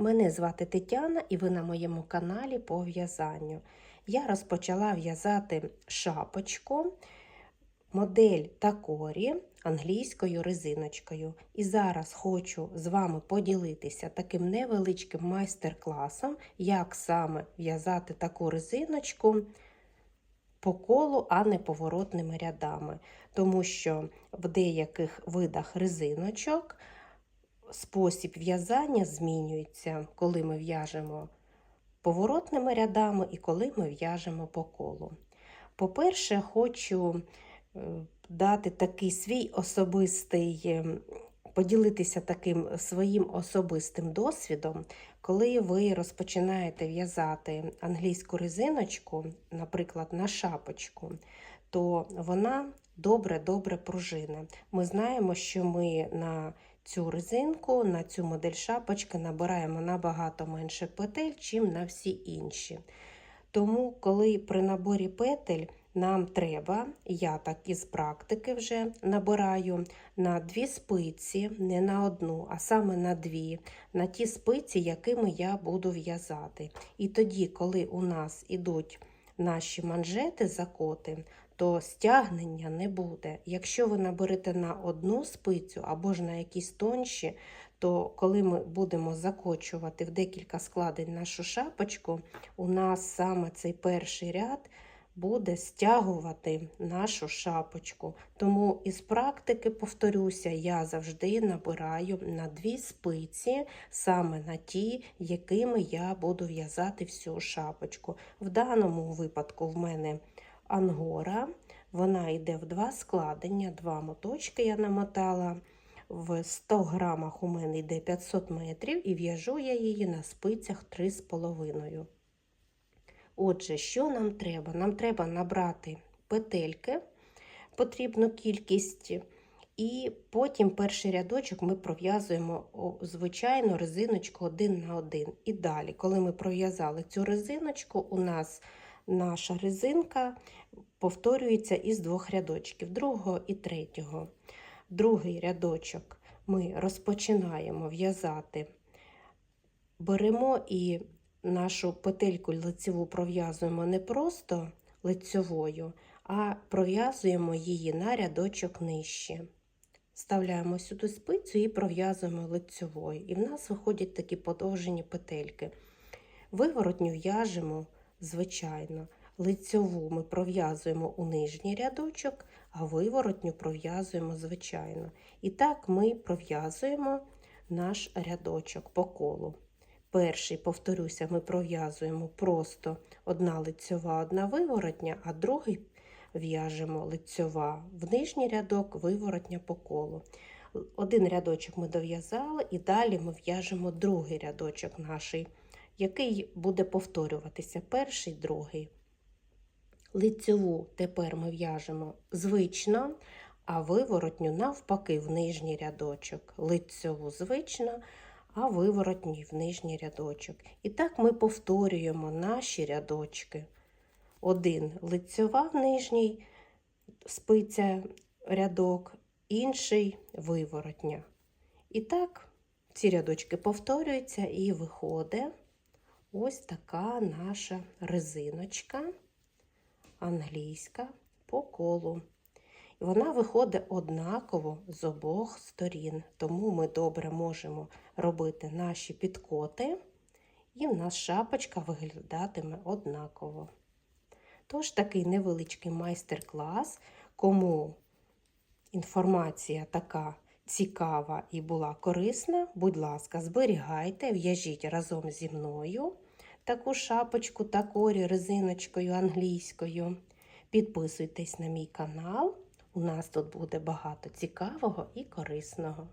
Мене звати Тетяна і ви на моєму каналі по в'язанню. Я розпочала в'язати шапочку, модель Такорі англійською резиночкою. І зараз хочу з вами поділитися таким невеличким майстер-класом, як саме в'язати таку резиночку по колу, а не поворотними рядами. Тому що в деяких видах резиночок спосіб в'язання змінюється, коли ми в'яжемо поворотними рядами і коли ми в'яжемо по колу. По-перше, хочу е, дати такий свій особистий, е, поділитися таким своїм особистим досвідом, коли ви розпочинаєте в'язати англійську резиночку, наприклад, на шапочку, то вона добре-добре пружине. Ми знаємо, що ми на цю резинку, на цю модель шапочки набираємо набагато менше петель, чим на всі інші. Тому, коли при наборі петель нам треба, я так із практики вже набираю на дві спиці, не на одну, а саме на дві, на ті спиці, якими я буду в'язати. І тоді, коли у нас ідуть наші манжети закоти, то стягнення не буде. Якщо ви наберете на одну спицю або ж на якісь тонші, то коли ми будемо закочувати в декілька складень нашу шапочку, у нас саме цей перший ряд буде стягувати нашу шапочку. Тому із практики, повторюся, я завжди набираю на дві спиці, саме на ті, якими я буду в'язати всю шапочку. В даному випадку в мене ангора. Вона йде в два складення, два моточки я намотала. В 100 грамах у мене йде 500 метрів і в'яжу я її на спицях 3,5. Отже, що нам треба? Нам треба набрати петельки, потрібну кількість, і потім перший рядочок ми пров'язуємо звичайну резиночку один на один. І далі, коли ми пров'язали цю резиночку, у нас наша резинка повторюється із двох рядочків, другого і третього. Другий рядочок ми розпочинаємо в'язати, беремо і нашу петельку лицеву пров'язуємо не просто лицьовою, а пров'язуємо її на рядочок нижче. Вставляємо сюди спицю і пров'язуємо лицьовою. І в нас виходять такі подовжені петельки. Виворотню в'яжемо, звичайно, лицьову ми пров'язуємо у нижній рядочок, а виворотню пров'язуємо звичайно. І так ми пров'язуємо наш рядочок по колу. Перший, повторюся, ми пров'язуємо просто одна лицьова, одна виворотня, а другий в'яжемо лицьова в нижній рядок, виворотня по колу. Один рядочок ми дов'язали, і далі ми в'яжемо другий рядочок наш, який буде повторюватися перший, другий. Лицьову тепер ми в'яжемо звично, а виворотню навпаки в нижній рядочок. Лицьову звично, а виворотній в нижній рядочок. І так ми повторюємо наші рядочки. Один лицьова в нижній спиця рядок, інший виворотня. І так ці рядочки повторюються і виходить ось така наша резиночка англійська по колу. Вона виходить однаково з обох сторін, тому ми добре можемо робити наші підкоти, і в нас шапочка виглядатиме однаково. Тож такий невеличкий майстер-клас, кому інформація така цікава і була корисна, будь ласка, зберігайте, в'яжіть разом зі мною таку шапочку та корі резиночкою англійською. Підписуйтесь на мій канал. У нас тут буде багато цікавого і корисного.